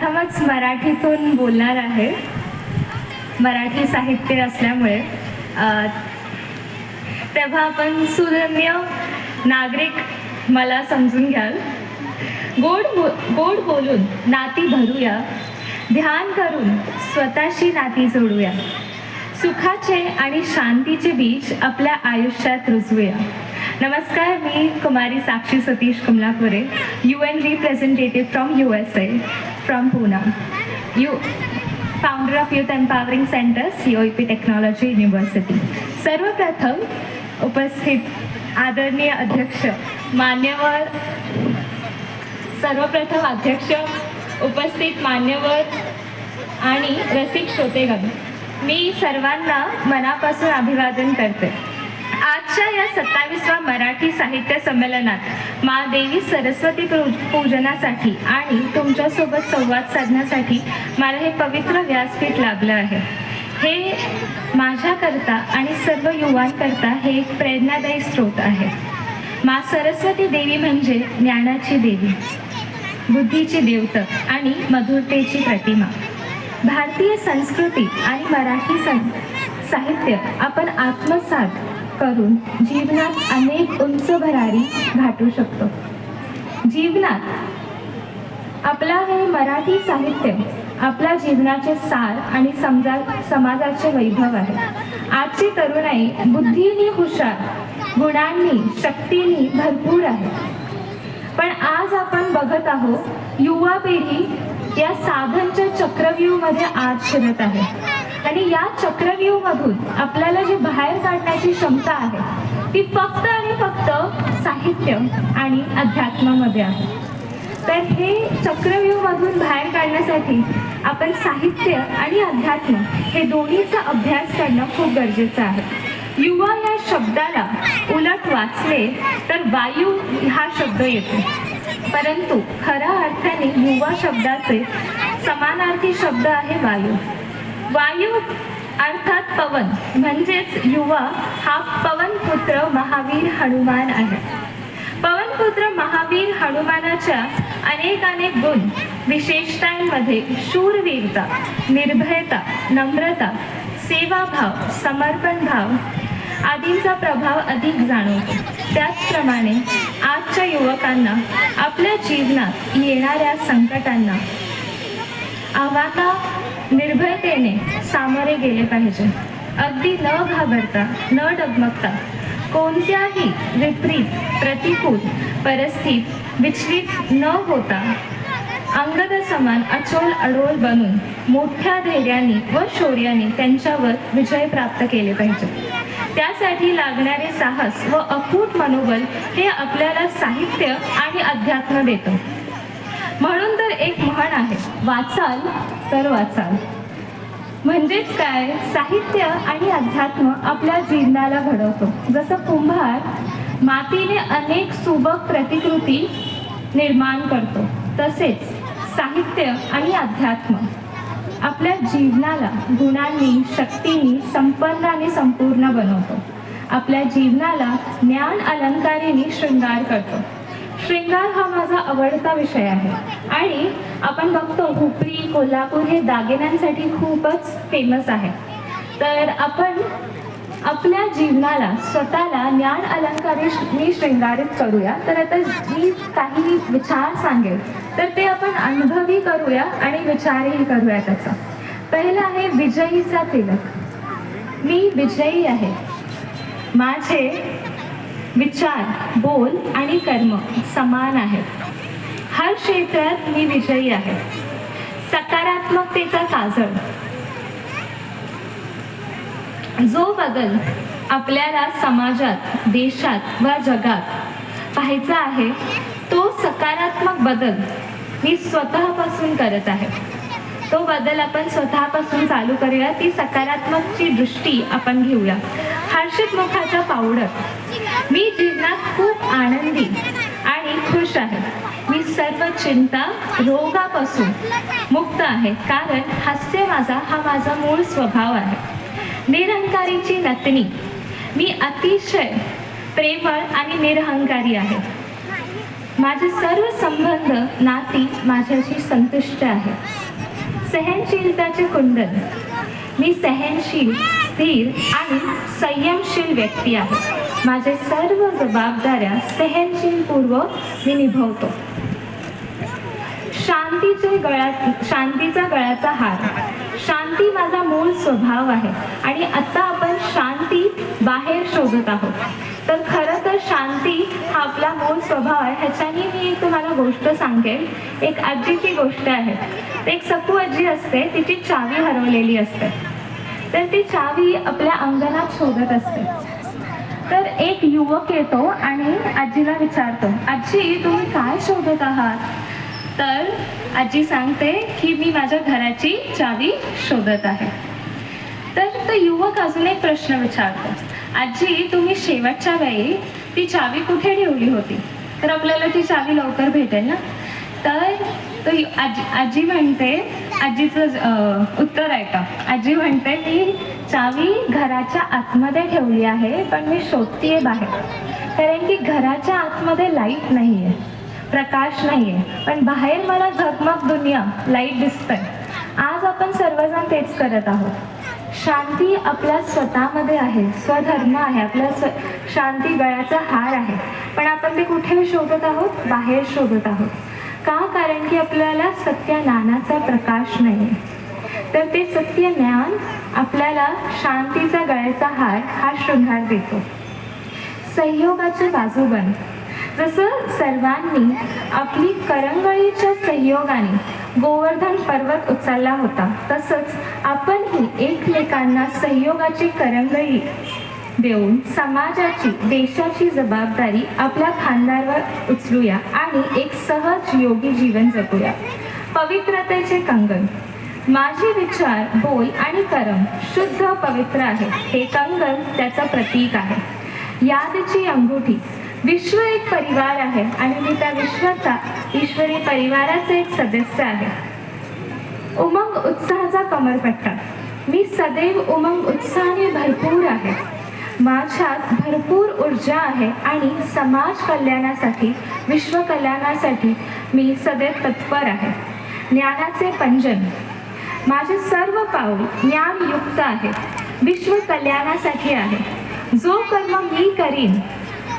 प्रथमच मराठीतून बोलणार आहे. मराठी साहित्य असल्यामुळे तेव्हा आपण सुरम्य नागरिक मला समजून घ्याल. गोड बो गोड बोलून नाती भरूया. ध्यान करून स्वतःशी नाती जोडूया. सुखाचे आणि शांतीचे बीज आपल्या आयुष्यात रुजवूया. नमस्कार मी कुमारी Sakshi Satish Kamalapure U N representative from U S A from Pune you founder of Youth Empowering Center, COEP Technology P technology सर्वप्रथम उपस्थित आदरणीय अध्यक्ष मान्यवर सर्वप्रथम अध्यक्ष उपस्थित मान्यवर आणि रसिक श्रोतेगण मी सर्वांना मनापासून अभिवादन करते. आजच्या या सत्तावीसव्या मराठी साहित्य संमेलनात मा देवी सरस्वती पूजनासाठी आणि तुमच्यासोबत संवाद साधण्यासाठी मला हे पवित्र व्यासपीठ लाभलं आहे. हे माझ्याकरता आणि सर्व युवांकरता हे एक प्रेरणादायी स्रोत आहे. मा सरस्वती देवी म्हणजे ज्ञानाची देवी बुद्धीची देवतक आणि मधुरतेची प्रतिमा. भारतीय संस्कृती आणि मराठी सं साहित्य आपण आत्मसात करून जीवनात अनेक उंच भरारी गाठू शकतो. जीवनात आपला हे मराठी साहित्य आपल्या जीवनाचे सार आणि समजा समाजाचे वैभव आहे. आजची तरुणाई बुद्धीनी हुशार गुणांनी शक्तीनी भरपूर आहे. पण आज आपण बघत आहोत युवा पिढी या साधनच्या चक्रव्यूहमध्ये आज शिरत आहे. आणि या चक्रव्यूहमधून आपल्याला जी बाहेर काढण्याची क्षमता आहे ती फक्त आणि फक्त साहित्य आणि अध्यात्मामध्ये आहे. तर हे चक्रव्यूहमधून बाहेर काढण्यासाठी आपण साहित्य आणि अध्यात्म हे दोन्हीचा अभ्यास करणं खूप गरजेचं आहे. युवा या शब्दाला उलट वाचले तर वायू हा शब्द येतो. परंतु खऱ्या अर्थाने युवा शब्दाचे समानार्थी शब्द आहे वायू. वायू अर्थात पवन म्हणजेच युवा हा पवनपुत्र महावीर हनुमान आहे. पवनपुत्र महावीर हनुमानाच्या अनेक अनेक गुण विशेषतांमध्ये शूरवीरता निर्भयता नम्रता सेवाभाव समर्पण भाव आदींचा प्रभाव अधिक जाणवतो. त्याचप्रमाणे आजच्या युवकांना आपल्या जीवनात येणाऱ्या संकटांना आव्हाता निर्भयतेने सामोरे गेले पाहिजे. अगदी न घाबरता न डगमगता कोणत्याही विपरीत प्रतिकूल परिस्थितीत विचलित न होता अंगद समान अचोल अडोल बनून मोठ्या धैर्याने व शौर्याने त्यांच्यावर विजय प्राप्त केले पाहिजे. त्यासाठी लागणारे साहस व अकूट मनोबल हे आपल्याला साहित्य आणि अध्यात्म देतं. म्हणून तर एक म्हण आहे वाचाल तर वाचाल. म्हणजेच काय? साहित्य आणि अध्यात्म आपल्या जीवनाला घडवतो. जसं कुंभार मातीने अनेक सुबक प्रतिकृती निर्माण करतो तसेच साहित्य आणि अध्यात्म आपल्या जीवनाला गुणांनी शक्तींनी संपन्नाने संपूर्ण बनवतो. आपल्या जीवनाला ज्ञान अलंकारीने शृंगार करतो. शृंगार हा माझा आवडता विषय आहे. आणि आपण बघतो हुपरी कोल्हापूर हे दागिन्यांसाठी खूपच फेमस आहे. तर आपण आपल्या जीवनाला स्वतःला ज्ञान अलंकारी शृंगारित करूया. तर आता मी काही विचार सांगेल. तर ते आपण अनुभवी करूया आणि विचारही करूया त्याचा. पहिला आहे विजयीचा तिलक. मी विजयी आहे. माझे विचार बोल आणि कर्म समान आहेत. हर क्षेत्रात मी विजयी आहे. सकारात्मकतेचा काजळ जो बदल आपल्याला समाजात देशात व जगात पाहायचा आहे तो सकारात्मक बदल मी स्वतःपासून करत आहे. तो बदल आपण स्वतःपासून चालू करूया ती सकारात्मकची दृष्टी आपण घेऊया. हर्षित मुखाच्या पावडर मी जीवनात खूप आनंदी आणि खुश आहे. मी सर्व चिंता रोगापासून मुक्त आहे. कारण हास्य माझा हा माझा मूळ स्वभाव आहे. निरहंकारीची नतनी मी अतिशय प्रेमळ आणि निरहंकारी आहे. माझे सर्व संबंध नाती माझ्याशी संतुष्ट आहे. सहनशीलताचे कुंडल मी सहनशील स्थिर आणि संयमशील व्यक्ती आहे. माझे सर्व जबाबदाऱ्या सहनशीलपूर्वक मी निभवतो. शांतीचे गळ्यात शांतीचा गळ्याचा हार शांती माझा मूळ स्वभाव आहे आणि आता आपण शांती बाहेर शोधत आहोत. तर खरं तर शांती हा आपला मूळ स्वभाव आहे. ह्याच्यानी मी एक तुम्हाला गोष्ट सांगेल एक आजीची गोष्ट आहे. एक सकू आजी असते तिची चावी हरवलेली असते. तर ती चावी आपल्या अंगणात शोधत असते. तर एक युवक येतो आणि आजीला विचारतो आजी तुम्ही काय शोधत आहात? तर आजी सांगते की मी माझ्या घराची चावी शोधत आहे. तर तो युवक अजून एक प्रश्न विचारतो आजी तुम्ही शेवटच्या वेळी ती चावी कुठे ठेवली होती? तर आपल्याला ती चावी लवकर भेटेल ना? तर तो आजी आजी म्हणते आजीचं उत्तर आहे का? आजी म्हणते की चावी घराच्या आतमध्ये ठेवली आहे पण मी शोधतीये बाहेर. कारण की घराच्या आतमध्ये लाइट नाही आहे प्रकाश नाही आहे पण बाहेर मला झगमग दुनिया लाइट दिसतंय. आज आपण सर्वजण तेच करत आहोत. शांती आपल्या स्वतःमध्ये आहे स्वधर्म आहे आपल्या स्व शांती गळ्याचा हार आहे. पण आपण ते कुठे शोधत आहोत? बाहेर शोधत आहोत. का? कारण की आपल्याला सत्य ज्ञानाचा प्रकाश नाही तर ते सत्य ज्ञान आपल्याला शांतीचा गळ्याचा हार हा शृंगार देतो. संयोगाचे बन. जसं सर्वांनी आपली करंगळीच्या सहयोगाने गोवर्धन पर्वत उचलला होता तसंच आपणही एकमेकांना सहयोगाची करंगळी देऊन समाजाची देशाची जबाबदारी आपल्या खांद्यावर उचलूया आणि एक सहज योगी जीवन जगूया. पवित्रतेचे कंगन माझे विचार बोल आणि कर्म शुद्ध पवित्र आहे. हे कंगन त्याचं प्रतीक आहे. यादची अंगुठी. विश्व एक परिवार आहे आणि मी त्या विश्वाचा ईश्वरी परिवाराचे एक सदस्य आहे. उमंग उत्साहाचा कमरपट्टा. मी सदैव उमंग उत्साहाने भरपूर आहे. माझ्यात भरपूर ऊर्जा आहे आणि समाज कल्याणासाठी विश्व कल्याणासाठी मी सदैव तत्पर आहे. ज्ञानाचे पंजन. माझे सर्व पाऊल ज्ञानयुक्त आहे विश्व कल्याणासाठी आहे. जो कर्म मी करीन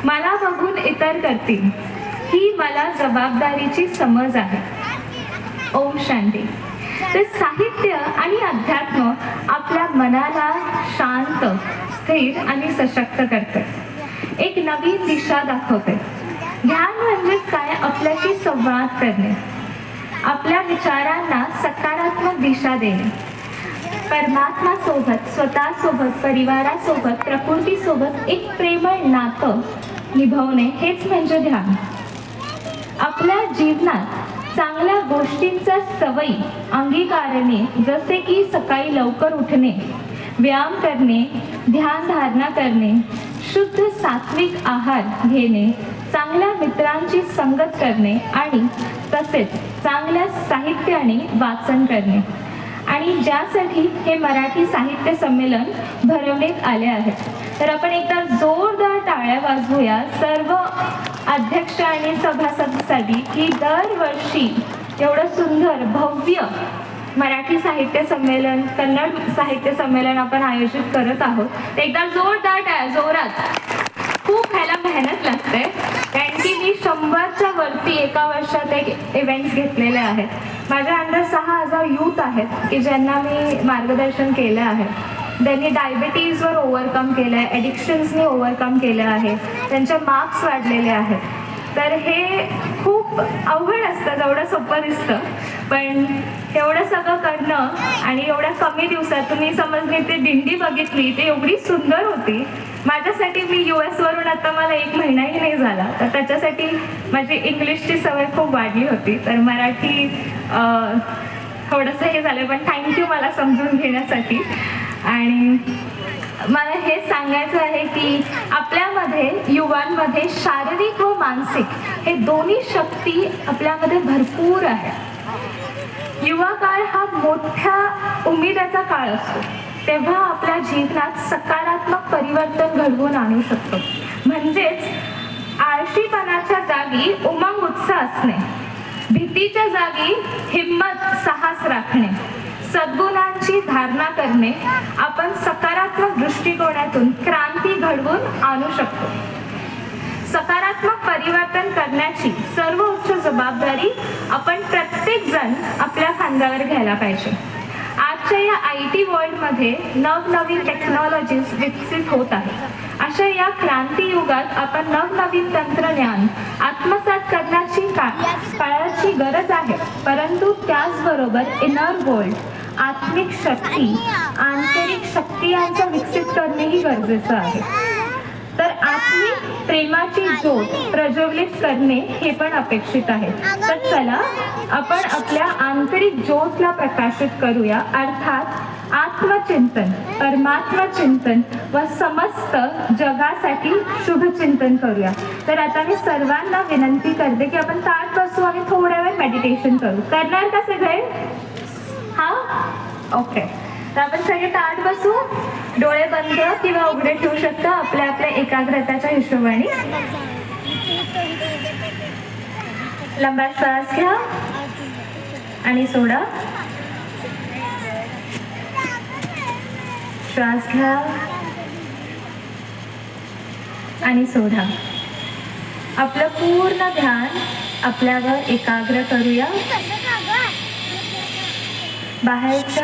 मला बघून इतर करतील. ही मला जबाबदारीची समज आहे. ओम शांती. तर साहित्य आणि अध्यात्म आपल्या मनाला शांत स्थिर आणि सशक्त करते एक नवीन दिशा दाखवते. ध्यान म्हणजेच काय? आपल्याशी संवाद करणे. आपल्या विचारांना सकारात्मक दिशा देणे. परमात्मा सोबत स्वतःसोबत परिवारासोबत प्रकृतीसोबत एक प्रेमळ नातं निभवणे हेच म्हणजे ध्यान. आपल्या जीवनात चांगल्या गोष्टींचा सवयी अंगीकारणे जसे की सकाळी लवकर उठणे व्यायाम करणे ध्यान धारणा करणे शुद्ध सात्विक आहार घेणे चांगल्या मित्रांची संगत करणे आणि तसेच चांगल्या साहित्याने वाचन करणे. आणि ज्यासाठी हे मराठी साहित्य संमेलन भरवण्यात आले आहे. तर आपण एकदा जोरदार टाळ्या वाजवूया. सर्व अध्यक्ष आणि सभासदांसाठी की दरवर्षी एवढं सुंदर भव्य मराठी साहित्य संमेलन कन्नड साहित्य संमेलन आपण आयोजित करत आहोत. तर एकदा जोरदार टाळ्या जोरात. खूप ह्याला मेहनत लागते कारण की मी शंभरच्या वरती एका वर्षात एक इव्हेंट्स घेतलेले आहेत. माझ्या अंडर सहा हजार यूथ आहेत की ज्यांना मी मार्गदर्शन केलं आहे. त्यांनी डायबिटीजवर ओव्हरकम केलं आहे ॲडिक्शन्सनी ओव्हरकम केलं आहे. त्यांचे मार्क्स वाढलेले आहेत. तर हे खूप अवघड असतं जेवढं सोपं दिसतं. पण एवढं सगळं करणं आणि एवढ्या कमी दिवसात तुम्ही समजली ते दिंडी बघितली ती एवढी सुंदर होती. माझ्यासाठी मी यू एसवर आता मला एक महिनाही नाही झाला. तर त्याच्यासाठी माझी इंग्लिशची सवय खूप वाढली होती. तर मराठी थोडंसं हे झालं पण थँक्यू मला समजून घेण्यासाठी. आणि मला हे सांगायचं आहे की आपल्यामध्ये युवांमध्ये शारीरिक व मानसिक हे दोन्ही शक्ती आपल्यामध्ये भरपूर आहे. युवा काळ हा मोठ्या उमेदाचा काळ असतो. तेव्हा आपल्या जीवनात सकारात्मक परिवर्तन घडवून आणू शकतो. म्हणजेच आळशीपणाच्या जागी उमंग उत्साह असणे. भीतीच्या जागी हिम्मत साहस राखणे. सद्गुणांची धारणा करणे. आपण सकारात्मक दृष्टिकोनातून क्रांती घडवून आणू शकतो. सकारात्मक परिवर्तन करण्याची सर्व उच्च जबाबदारी आपण प्रत्येक जण आपल्या खांद्यावर घ्यायला पाहिजे. आजच्या या आय टी वर्ल्डमध्ये नवनवीन टेक्नॉलॉजीज विकसित होत आहेत. अशा या क्रांती युगात आपण नवनवीन तंत्रज्ञान आत्मसात करण्याची का काळाची गरज आहे. परंतु त्याचबरोबर इनर गोल्ड आत्मिक शक्ती आंतरिक शक्ती यांचं विकसित करणेही गरजेचं आहे. आत्मिक प्रेमाची ज्योत प्रज्वलित करणे हे पण अपेक्षित आहे. तर चला आपण आपल्या आंतरिक ज्योतला प्रकाशित करूया. अर्थात आत्मचिंतन परमात्मा चिंतन व समस्त जगासाठी शुभचिंतन करूया. तर आता मी सर्वांना विनंती करते की आपण ताट बसू आणि थोड्या वेळ मेडिटेशन करू. करणार का सगळे? हा? ओके तर आपण सगळे ताट बसू. डोळे बंद किंवा उघडे ठेवू शकता आपल्या आपल्या एकाग्रताच्या हिशोबाने. लंबा श्वास घ्या. आणि सोडा. श्वास घ्या. आणि सोडा. आपलं पूर्ण ध्यान आपल्यावर एकाग्र करूया. बाहेरच्या